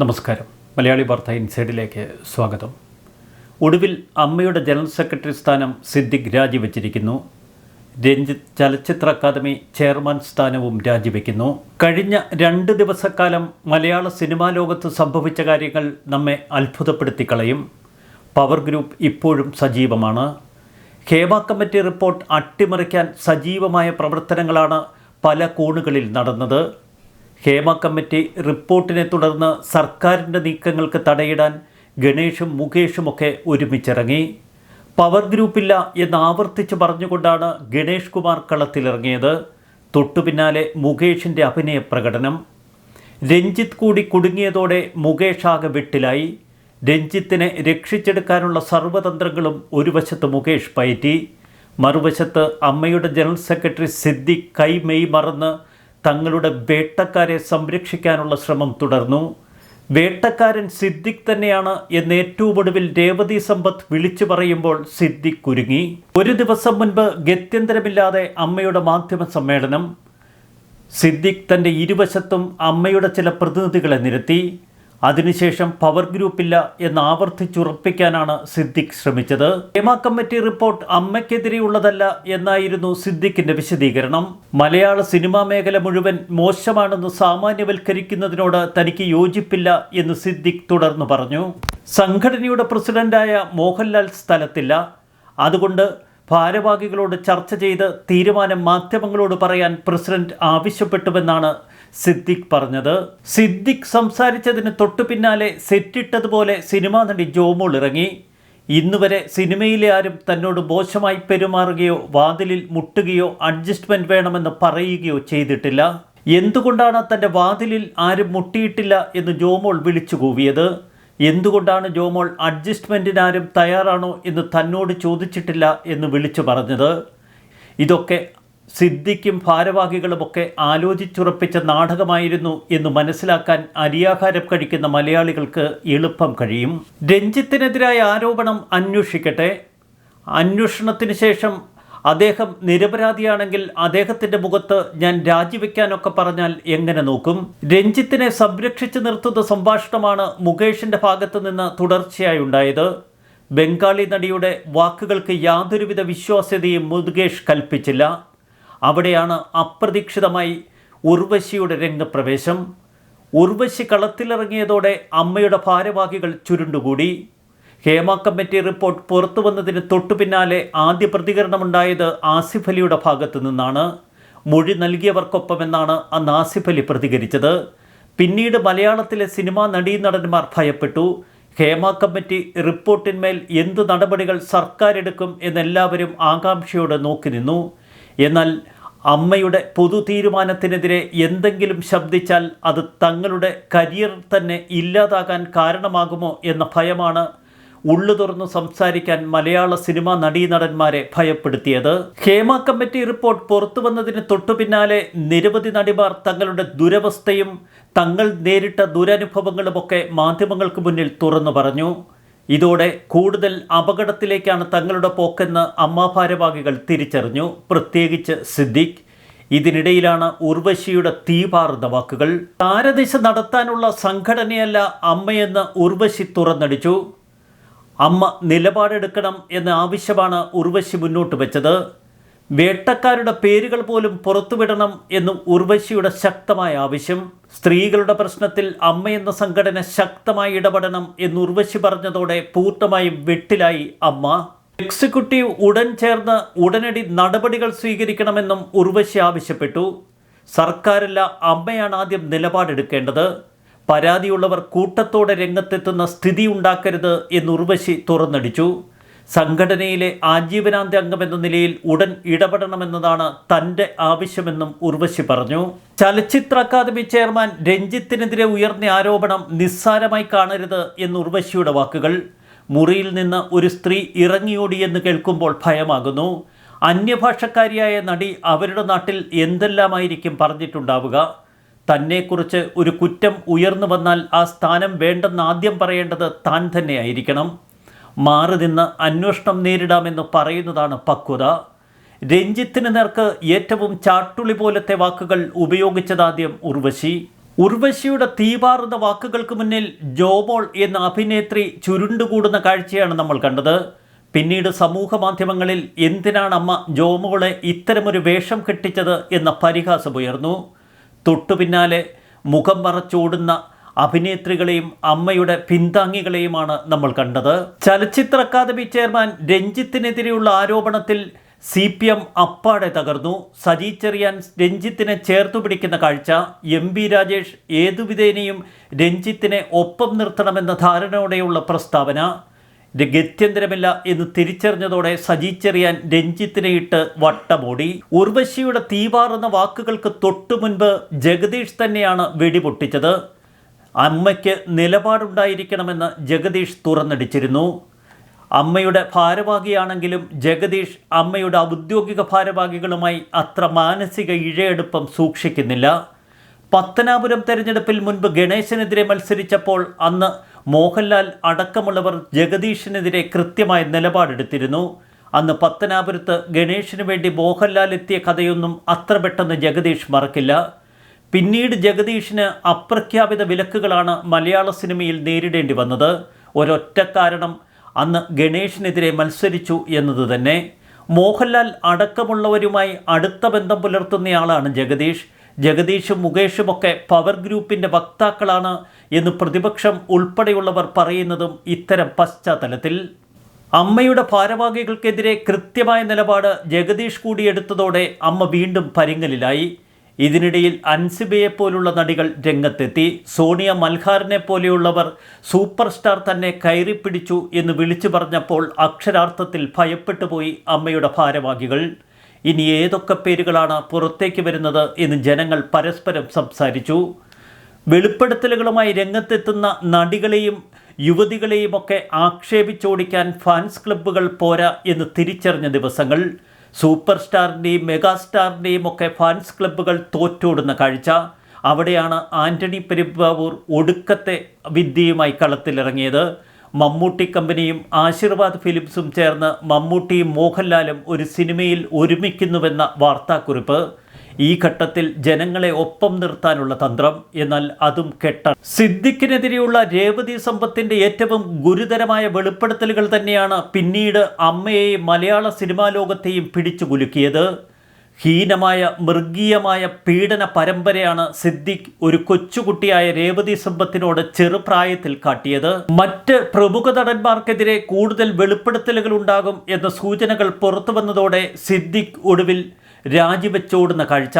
നമസ്കാരം. മലയാളി വാർത്ത ഇൻസൈഡിലേക്ക് സ്വാഗതം. ഒടുവിൽ അമ്മയുടെ ജനറൽ സെക്രട്ടറി സ്ഥാനം സിദ്ദിഖ് രാജിവെച്ചിരിക്കുന്നു. രഞ്ജിത്ത് ചലച്ചിത്ര അക്കാദമി ചെയർമാൻ സ്ഥാനവും രാജിവെക്കുന്നു. കഴിഞ്ഞ രണ്ട് ദിവസക്കാലം മലയാള സിനിമാ ലോകത്ത് സംഭവിച്ച കാര്യങ്ങൾ നമ്മെ അത്ഭുതപ്പെടുത്തി കളയും പവർ ഗ്രൂപ്പ് ഇപ്പോഴും സജീവമാണ്. ഹേമ കമ്മിറ്റി റിപ്പോർട്ട് അട്ടിമറിക്കാൻ സജീവമായ പ്രവർത്തനങ്ങളാണ് പല കോണുകളിൽ നടന്നത്. ഹേമ കമ്മിറ്റി റിപ്പോർട്ടിനെ തുടർന്ന് സർക്കാരിന്റെ നീക്കങ്ങൾക്ക് തടയിടാൻ ഗണേഷും മുകേഷുമൊക്കെ ഒരുമിച്ചിറങ്ങി. പവർ ഗ്രൂപ്പില്ല എന്ന് ആവർത്തിച്ച് പറഞ്ഞുകൊണ്ടാണ് ഗണേഷ് കുമാർ കളത്തിലിറങ്ങിയത്. തൊട്ടു പിന്നാലെ മുകേഷിന്റെ അഭിനയ പ്രകടനം. രഞ്ജിത്ത് കൂടി കുടുങ്ങിയതോടെ മുകേഷ് ആകെ വെട്ടിലായി. രഞ്ജിത്തിനെ രക്ഷിച്ചെടുക്കാനുള്ള സർവതന്ത്രങ്ങളും ഒരു വശത്ത് മുകേഷ് പയറ്റി. മറുവശത്ത് അമ്മയുടെ ജനറൽ സെക്രട്ടറി സിദ്ദിഖ് കൈ മെയ് മറന്ന് തങ്ങളുടെ വേട്ടക്കാരെ സംരക്ഷിക്കാനുള്ള ശ്രമം തുടർന്നു. വേട്ടക്കാരൻ സിദ്ദിഖ് തന്നെയാണ് എന്ന് ഏറ്റവും ഒടുവിൽ രേവതി സമ്പത്ത് വിളിച്ചു പറയുമ്പോൾ സിദ്ദിഖ് കുരുങ്ങി. ഒരു ദിവസം മുൻപ് ഗത്യന്തരമില്ലാതെ അമ്മയുടെ മാധ്യമ സമ്മേളനം. സിദ്ദിഖ് തന്റെ ഇരുവശത്തും അമ്മയുടെ ചില പ്രതിനിധികളെ നിരത്തി. അതിനുശേഷം പവർ ഗ്രൂപ്പില്ല എന്ന് ആവർത്തിച്ചുറപ്പിക്കാനാണ് സിദ്ദിഖ് ശ്രമിച്ചത്. ഹേമ കമ്മിറ്റി റിപ്പോർട്ട് അമ്മയ്ക്കെതിരെയുള്ളതല്ല എന്നായിരുന്നു സിദ്ദിഖിന്റെ വിശദീകരണം. മലയാള സിനിമാ മേഖല മുഴുവൻ മോശമാണെന്ന് സാമാന്യവൽക്കരിക്കുന്നതിനോട് തനിക്ക് യോജിപ്പില്ല എന്ന് സിദ്ദിഖ് തുടർന്നു പറഞ്ഞു. സംഘടനയുടെ പ്രസിഡന്റായ മോഹൻലാൽ സ്ഥലത്തില്ല. അതുകൊണ്ട് ഭാരവാഹികളോട് ചർച്ച ചെയ്ത് തീരുമാനം മാധ്യമങ്ങളോട് പറയാൻ പ്രസിഡന്റ് ആവശ്യപ്പെട്ടുവെന്നാണ് സിദ്ദിഖ് പറഞ്ഞത്. സിദ്ദിഖ് സംസാരിച്ചതിന് തൊട്ടു പിന്നാലെ സെറ്റിട്ടതുപോലെ സിനിമാ നടി ജോമോൾ ഇറങ്ങി. ഇന്നുവരെ സിനിമയിലെ ആരും തന്നോട് മോശമായി പെരുമാറുകയോ വാതിലിൽ മുട്ടുകയോ അഡ്ജസ്റ്റ്മെന്റ് വേണമെന്ന് പറയുകയോ ചെയ്തിട്ടില്ല. എന്തുകൊണ്ടാണ് തന്റെ വാതിലിൽ ആരും മുട്ടിയിട്ടില്ല എന്ന് ജോമോൾ വിളിച്ചു കൂവിയത്? എന്തുകൊണ്ടാണ് ജോമോൾ അഡ്ജസ്റ്റ്മെന്റിനാരും തയ്യാറാണോ എന്ന് തന്നോട് ചോദിച്ചിട്ടില്ല എന്ന് വിളിച്ചു പറഞ്ഞത്? ഇതൊക്കെ സിദ്ധിക്കും ഭാരവാഹികളുമൊക്കെ ആലോചിച്ചുറപ്പിച്ച നാടകമായിരുന്നു എന്ന് മനസ്സിലാക്കാൻ അരിയാഹാരം കഴിക്കുന്ന മലയാളികൾക്ക് എളുപ്പം കഴിയും. രഞ്ജിത്തിനെതിരായ ആരോപണം അന്വേഷിക്കട്ടെ. അന്വേഷണത്തിന് ശേഷം അദ്ദേഹം നിരപരാധിയാണെങ്കിൽ അദ്ദേഹത്തിന്റെ മുഖത്ത് ഞാൻ രാജിവെക്കാനൊക്കെ പറഞ്ഞാൽ എങ്ങനെ നോക്കും? രഞ്ജിത്തിനെ സംരക്ഷിച്ചു നിർത്തുന്ന സംഭാഷണമാണ് മുകേഷിന്റെ ഭാഗത്തു നിന്ന് തുടർച്ചയായി ഉണ്ടായത്. ബംഗാളി നടിയുടെ വാക്കുകൾക്ക് യാതൊരുവിധ വിശ്വാസ്യതയും മുകേഷ് കൽപ്പിച്ചില്ല. അവിടെയാണ് അപ്രതീക്ഷിതമായി ഉർവശിയുടെ രംഗപ്രവേശം. ഉർവശി കളത്തിലിറങ്ങിയതോടെ അമ്മയുടെ ഭാരവാഹികൾ ചുരുണ്ടുകൂടി. ഹേമ കമ്മിറ്റി റിപ്പോർട്ട് പുറത്തു വന്നതിന് തൊട്ടു പിന്നാലെ ആദ്യ പ്രതികരണമുണ്ടായത് ആസിഫ് അലിയുടെ ഭാഗത്തു നിന്നാണ്. മൊഴി നൽകിയവർക്കൊപ്പമെന്നാണ് അന്ന് ആസിഫ് അലി പ്രതികരിച്ചത്. പിന്നീട് മലയാളത്തിലെ സിനിമാ നടീനടന്മാർ ഭയപ്പെട്ടു. ഹേമ കമ്മിറ്റി റിപ്പോർട്ടിന്മേൽ എന്ത് നടപടികൾ സർക്കാർ എടുക്കും എന്നെല്ലാവരും ആകാംക്ഷയോടെ നോക്കി നിന്നു. എന്നാൽ അമ്മയുടെ പൊതു തീരുമാനത്തിനെതിരെ എന്തെങ്കിലും ശബ്ദിച്ചാൽ അത് തങ്ങളുടെ കരിയർ തന്നെ ഇല്ലാതാകാൻ കാരണമാകുമോ എന്ന ഭയമാണ് ഉള്ളു തുറന്നു സംസാരിക്കാൻ മലയാള സിനിമാ നടീനടന്മാരെ ഭയപ്പെടുത്തിയത്. ഹേമ കമ്മിറ്റി റിപ്പോർട്ട് പുറത്തു വന്നതിന് തൊട്ടു പിന്നാലെ നിരവധി നടിമാർ തങ്ങളുടെ ദുരവസ്ഥയും തങ്ങൾ നേരിട്ട ദുരനുഭവങ്ങളുമൊക്കെ മാധ്യമങ്ങൾക്ക് മുന്നിൽ തുറന്നു പറഞ്ഞു. ഇതോടെ കൂടുതൽ അപകടത്തിലേക്കാണ് തങ്ങളുടെ പോക്കെന്ന് അമ്മ ഭാരവാഹികൾ തിരിച്ചറിഞ്ഞു. പ്രത്യേകിച്ച് സിദ്ദിഖ്. ഇതിനിടയിലാണ് ഉർവശിയുടെ തീപാറുന്ന വാക്കുകൾ. താരദിശ നടത്താനുള്ള സംഘടനയല്ല അമ്മയെന്ന് ഉർവശി തുറന്നടിച്ചു. അമ്മ നിലപാടെടുക്കണം എന്ന ആവശ്യമാണ് ഉർവശി മുന്നോട്ട് വെച്ചത്. വേട്ടക്കാരുടെ പേരുകൾ പോലും പുറത്തുവിടണം എന്നും ഉർവശിയുടെ ശക്തമായ ആവശ്യം. സ്ത്രീകളുടെ പ്രശ്നത്തിൽ അമ്മയെന്ന സംഘടന ശക്തമായി ഇടപെടണം എന്ന് ഉർവശി പറഞ്ഞതോടെ പൂർണമായും വെട്ടിലായി അമ്മ. എക്സിക്യൂട്ടീവ് ഉടൻ ചേർന്ന് ഉടനടി നടപടികൾ സ്വീകരിക്കണമെന്നും ഉർവശി ആവശ്യപ്പെട്ടു. സർക്കാരല്ല അമ്മയാണ് ആദ്യം നിലപാടെടുക്കേണ്ടത്. പരാതിയുള്ളവർ കൂട്ടത്തോടെ രംഗത്തെത്തുന്ന സ്ഥിതി ഉണ്ടാക്കരുത് എന്ന് ഉർവശി തുറന്നടിച്ചു. സംഘടനയിലെ ആജീവനാന്ത അംഗമെന്ന നിലയിൽ ഉടൻ ഇടപെടണമെന്നതാണ് തന്റെ ആവശ്യമെന്നും ഉർവശി പറഞ്ഞു. ചലച്ചിത്ര അക്കാദമി ചെയർമാൻ രഞ്ജിത്തിനെതിരെ ഉയർന്ന ആരോപണം നിസ്സാരമായി കാണരുത് എന്ന് ഉർവശിയുടെ വാക്കുകൾ. മുറിയിൽ നിന്ന് ഒരു സ്ത്രീ ഇറങ്ങിയോടിയെന്ന് കേൾക്കുമ്പോൾ ഭയമാകുന്നു. അന്യഭാഷക്കാരിയായ നടി അവരുടെ നാട്ടിൽ എന്തെല്ലാമായിരിക്കും പറഞ്ഞിട്ടുണ്ടാവുക? തന്നെക്കുറിച്ച് ഒരു കുറ്റം ഉയർന്നു വന്നാൽ ആ സ്ഥാനം വേണ്ടെന്ന് ആദ്യം പറയേണ്ടത് താൻ തന്നെയായിരിക്കണം. മാറി നിന്ന് അന്വേഷണം നേരിടാമെന്ന് പറയുന്നതാണ് പക്വത. രഞ്ജിത്തിന് നേർക്ക് ഏറ്റവും ചാട്ടുളി പോലത്തെ വാക്കുകൾ ഉപയോഗിച്ചതാദ്യം ഉർവശി. ഉർവശിയുടെ തീപാറുന്ന വാക്കുകൾക്ക് മുന്നിൽ ജോബോൾ എന്ന അഭിനേത്രി ചുരുണ്ടുകൂടുന്ന കാഴ്ചയാണ് നമ്മൾ കണ്ടത്. പിന്നീട് സമൂഹ മാധ്യമങ്ങളിൽ എന്തിനാണ് അമ്മ ജോമോളെ ഇത്തരമൊരു വേഷം കെട്ടിച്ചത് എന്ന പരിഹാസമുയർന്നു തൊട്ടു പിന്നാലെ മുഖം മറച്ചോടുന്ന അഭിനേത്രികളെയും അമ്മയുടെ പിന്താങ്ങികളെയുമാണ് നമ്മൾ കണ്ടത്. ചലച്ചിത്ര അക്കാദമി ചെയർമാൻ രഞ്ജിത്തിനെതിരെയുള്ള ആരോപണത്തിൽ സി പി എം അപ്പാടെ തകർന്നു. സജി ചെറിയാൻ രഞ്ജിത്തിനെ ചേർത്തു പിടിക്കുന്ന കാഴ്ച. എം ബി രാജേഷ് ഏതുവിധേനയും രഞ്ജിത്തിനെ ഒപ്പം നിർത്തണമെന്ന ധാരണയോടെയുള്ള പ്രസ്താവന. ഗത്യന്തരമില്ല എന്ന് തിരിച്ചറിഞ്ഞതോടെ സജി ചെറിയാൻ രഞ്ജിത്തിനെ ഇട്ട് വട്ടമോടി. ഉർവശിയുടെ തീവാറുന്ന വാക്കുകൾക്ക് തൊട്ടു മുൻപ് ജഗദീഷ് തന്നെയാണ് വെടിപൊട്ടിച്ചത്. അമ്മയ്ക്ക് നിലപാടുണ്ടായിരിക്കണമെന്ന് ജഗദീഷ് തുറന്നടിച്ചിരുന്നു. അമ്മയുടെ ഭാരവാഹിയാണെങ്കിലും ജഗദീഷ് അമ്മയുടെ ഔദ്യോഗിക ഭാരവാഹികളുമായി അത്ര മാനസിക ഇഴയെടുപ്പം സൂക്ഷിക്കുന്നില്ല. പത്തനാപുരം തെരഞ്ഞെടുപ്പിൽ മുൻപ് ഗണേശനെതിരെ മത്സരിച്ചപ്പോൾ അന്ന് മോഹൻലാൽ അടക്കമുള്ളവർ ജഗദീഷിനെതിരെ കൃത്യമായ നിലപാടെടുത്തിരുന്നു. അന്ന് പത്തനാപുരത്ത് ഗണേഷിനു വേണ്ടി മോഹൻലാൽ എത്തിയ കഥയൊന്നും അത്ര പെട്ടെന്ന് ജഗദീഷ് മറക്കില്ല. പിന്നീട് ജഗദീഷിന് അപ്രഖ്യാപിത വിലക്കുകളാണ് മലയാള സിനിമയിൽ നേരിടേണ്ടി വന്നത്. ഒരൊറ്റ കാരണം അന്ന് ഗണേഷിനെതിരെ മത്സരിച്ചു എന്നത് തന്നെ. മോഹൻലാൽ അടക്കമുള്ളവരുമായി അടുത്ത ബന്ധം പുലർത്തുന്നയാളാണ് ജഗദീഷ്. ജഗദീഷും മുകേഷുമൊക്കെ പവർ ഗ്രൂപ്പിന്റെ വക്താക്കളാണ് എന്ന് പ്രതിപക്ഷം ഉൾപ്പെടെയുള്ളവർ പറയുന്നതും ഇത്തരം പശ്ചാത്തലത്തിൽ. അമ്മയുടെ ഭാരവാഹികൾക്കെതിരെ കൃത്യമായ നിലപാട് ജഗദീഷ് കൂടിയെടുത്തതോടെ അമ്മ വീണ്ടും പരിങ്ങലിലായി. ഇതിനിടയിൽ അൻസിബയെ പോലുള്ള നടികൾ രംഗത്തെത്തി. സോണിയ മൽഹാറിനെ പോലെയുള്ളവർ സൂപ്പർ സ്റ്റാർ തന്നെ കയറി പിടിച്ചു എന്ന് വിളിച്ചു പറഞ്ഞപ്പോൾ അക്ഷരാർത്ഥത്തിൽ ഭയപ്പെട്ടുപോയി അമ്മയുടെ ഭാരവാഹികൾ. ഇനി ഏതൊക്കെ പേരുകളാണ് പുറത്തേക്ക് വരുന്നത് എന്ന് ജനങ്ങൾ പരസ്പരം സംസാരിച്ചു. വെളിപ്പെടുത്തലുകളുമായി രംഗത്തെത്തുന്ന നടികളെയും യുവതികളെയുമൊക്കെ ആക്ഷേപിച്ചോടിക്കാൻ ഫാൻസ് ക്ലബ്ബുകൾ പോരാ എന്ന് തിരിച്ചറിഞ്ഞ ദിവസങ്ങൾ. സൂപ്പർ സ്റ്റാറിന്റെയും മെഗാസ്റ്റാറിന്റെയും ഒക്കെ ഫാൻസ് ക്ലബ്ബുകൾ തോറ്റോടുന്ന കാഴ്ച. അവിടെയാണ് ആന്റണി പെരുമ്പാവൂർ ഒടുക്കത്തെ വിദ്യയുമായി കളത്തിലിറങ്ങിയത്. മമ്മൂട്ടി കമ്പനിയും ആശീർവാദ് ഫിലിപ്സും ചേർന്ന് മമ്മൂട്ടിയും മോഹൻലാലും ഒരു സിനിമയിൽ ഒരുമിക്കുന്നുവെന്ന വാർത്താക്കുറിപ്പ്. ഈ ഘട്ടത്തിൽ ജനങ്ങളെ ഒപ്പം നിർത്താനുള്ള തന്ത്രം. എന്നാൽ അതും കെട്ട സിദ്ദിഖിനെതിരെയുള്ള രേവതി സമ്പത്തിന്റെ ഏറ്റവും ഗുരുതരമായ വെളിപ്പെടുത്തലുകൾ തന്നെയാണ് പിന്നീട് അമ്മയെയും മലയാള സിനിമാ ലോകത്തെയും പിടിച്ചു കുലുക്കിയത്. ഹീനമായ മൃഗീയമായ പീഡന പരമ്പരയാണ് സിദ്ദിഖ് ഒരു കൊച്ചുകുട്ടിയായ രേവതി സമ്പത്തിനോട് ചെറുപ്രായത്തിൽ കാട്ടിയത്. മറ്റ് പ്രമുഖ നടന്മാർക്കെതിരെ കൂടുതൽ വെളിപ്പെടുത്തലുകൾ ഉണ്ടാകും എന്ന സൂചനകൾ പുറത്തു വന്നതോടെ സിദ്ദിഖ് ഒടുവിൽ രാജിവെച്ചോടുന്ന കാഴ്ച.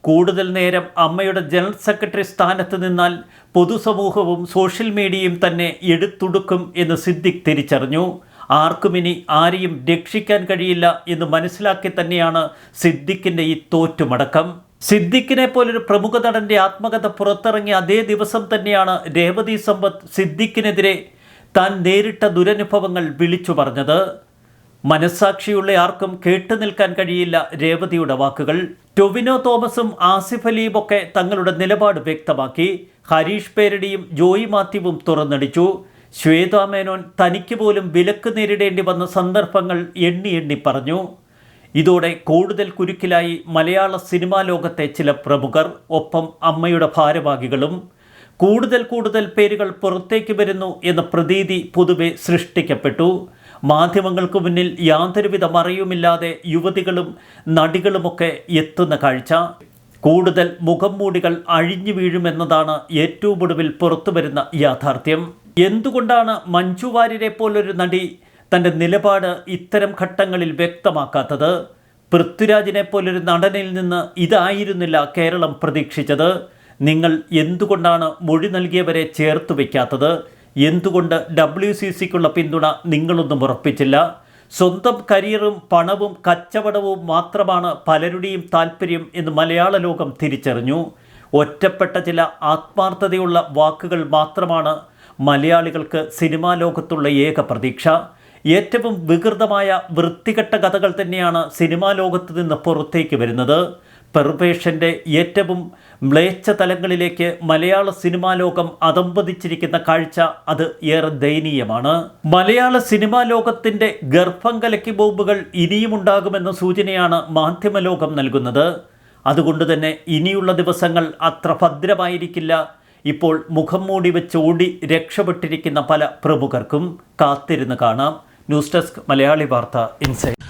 കൂടുതൽ നേരം അമ്മയുടെ ജനറൽ സെക്രട്ടറി സ്ഥാനത്ത് നിന്നാൽ പൊതുസമൂഹവും സോഷ്യൽ മീഡിയയും തന്നെ എടുത്തുടുക്കും എന്ന് സിദ്ദിഖ് തിരിച്ചറിഞ്ഞു. ആർക്കും ഇനി ആരെയും രക്ഷിക്കാൻ കഴിയില്ല എന്ന് മനസ്സിലാക്കി തന്നെയാണ് സിദ്ദിഖിന്റെ ഈ തോറ്റുമടക്കം. സിദ്ദിഖിനെ പോലൊരു പ്രമുഖ നടന്റെ ആത്മകഥ പുറത്തിറങ്ങിയ അതേ ദിവസം തന്നെയാണ് രേവതി സമ്പത്ത് സിദ്ദിഖിനെതിരെ താൻ നേരിട്ട ദുരനുഭവങ്ങൾ വിളിച്ചു പറഞ്ഞത്. മനസ്സാക്ഷിയുള്ള ആർക്കും കേട്ടു നിൽക്കാൻ കഴിയില്ല രേവതിയുടെ വാക്കുകൾ. ടൊവിനോ തോമസും ആസിഫ് അലിയും ഒക്കെ തങ്ങളുടെ നിലപാട് വ്യക്തമാക്കി. ഹരീഷ് പേരടിയും ജോയി മാത്യുവും തുറന്നടിച്ചു. ശ്വേതാ മേനോൻ തനിക്ക് പോലും വിലക്ക് നേരിടേണ്ടി വന്ന സന്ദർഭങ്ങൾ എണ്ണി എണ്ണി പറഞ്ഞു. ഇതോടെ കൂടുതൽ കുരുക്കിലായി മലയാള സിനിമാ ലോകത്തെ ചില പ്രമുഖർ ഒപ്പം അമ്മയുടെ ഭാരവാഹികളും. കൂടുതൽ കൂടുതൽ പേരുകൾ പുറത്തേക്ക് വരുന്നു എന്ന പ്രതീതി പൊതുവെ സൃഷ്ടിക്കപ്പെട്ടു. മാധ്യമങ്ങൾക്ക് മുന്നിൽ യാതൊരുവിധ മറയുമില്ലാതെ യുവതികളും നടികളുമൊക്കെ എത്തുന്ന കാഴ്ച. കൂടുതൽ മുഖം മൂടികൾ അഴിഞ്ഞു വീഴുമെന്നതാണ് ഏറ്റവും ഒടുവിൽ പുറത്തു വരുന്ന യാഥാർത്ഥ്യം. എന്തുകൊണ്ടാണ് മഞ്ജു വാര്യരെ പോലൊരു നടി തന്റെ നിലപാട് ഇത്തരം ഘട്ടങ്ങളിൽ വ്യക്തമാക്കാത്തത്? പൃഥ്വിരാജിനെ പോലൊരു നടനിൽ നിന്ന് ഇതായിരുന്നില്ല കേരളം പ്രതീക്ഷിച്ചത്. നിങ്ങൾ എന്തുകൊണ്ടാണ് മൊഴി നൽകിയവരെ ചേർത്ത് വയ്ക്കാത്തത്? എന്തുകൊണ്ട് ഡബ്ല്യു സി സിക്കുള്ള പിന്തുണ നിങ്ങളൊന്നും ഉറപ്പിച്ചില്ല? സ്വന്തം കരിയറും പണവും കച്ചവടവും മാത്രമാണ് പലരുടെയും താല്പര്യം എന്ന് മലയാള ലോകം തിരിച്ചറിഞ്ഞു. ഒറ്റപ്പെട്ട ചില ആത്മാർത്ഥതയുള്ള വാക്കുകൾ മാത്രമാണ് മലയാളികൾക്ക് സിനിമാ ലോകത്തുള്ള ഏക പ്രതീക്ഷ. ഏറ്റവും വികൃതമായ വൃത്തികെട്ട കഥകൾ തന്നെയാണ് സിനിമാ ലോകത്ത് നിന്ന് പുറത്തേക്ക് വരുന്നത്. പെർവേഷന്റെ ഏറ്റവും മ്ലേച്ഛ തലങ്ങളിലേക്ക് മലയാള സിനിമാ ലോകം അതമ്പതിച്ചിരിക്കുന്ന കാഴ്ച അത് ഏറെ ദയനീയമാണ്. മലയാള സിനിമാ ലോകത്തിന്റെ ഗർഭം കലക്കി ബോംബുകൾ ഇനിയും ഉണ്ടാകുമെന്ന സൂചനയാണ് മാധ്യമലോകം നൽകുന്നത്. അതുകൊണ്ട് തന്നെ ഇനിയുള്ള ദിവസങ്ങൾ അത്ര ഭദ്രമായിരിക്കില്ല. ഇപ്പോൾ മുഖം മൂടി വെച്ച് ഓടി രക്ഷപ്പെട്ടിരിക്കുന്ന പല പ്രമുഖർക്കും കാത്തിരുന്ന് കാണാം. ന്യൂസ് ഡെസ്ക് മലയാളി വാർത്ത ഇൻസൈഡ്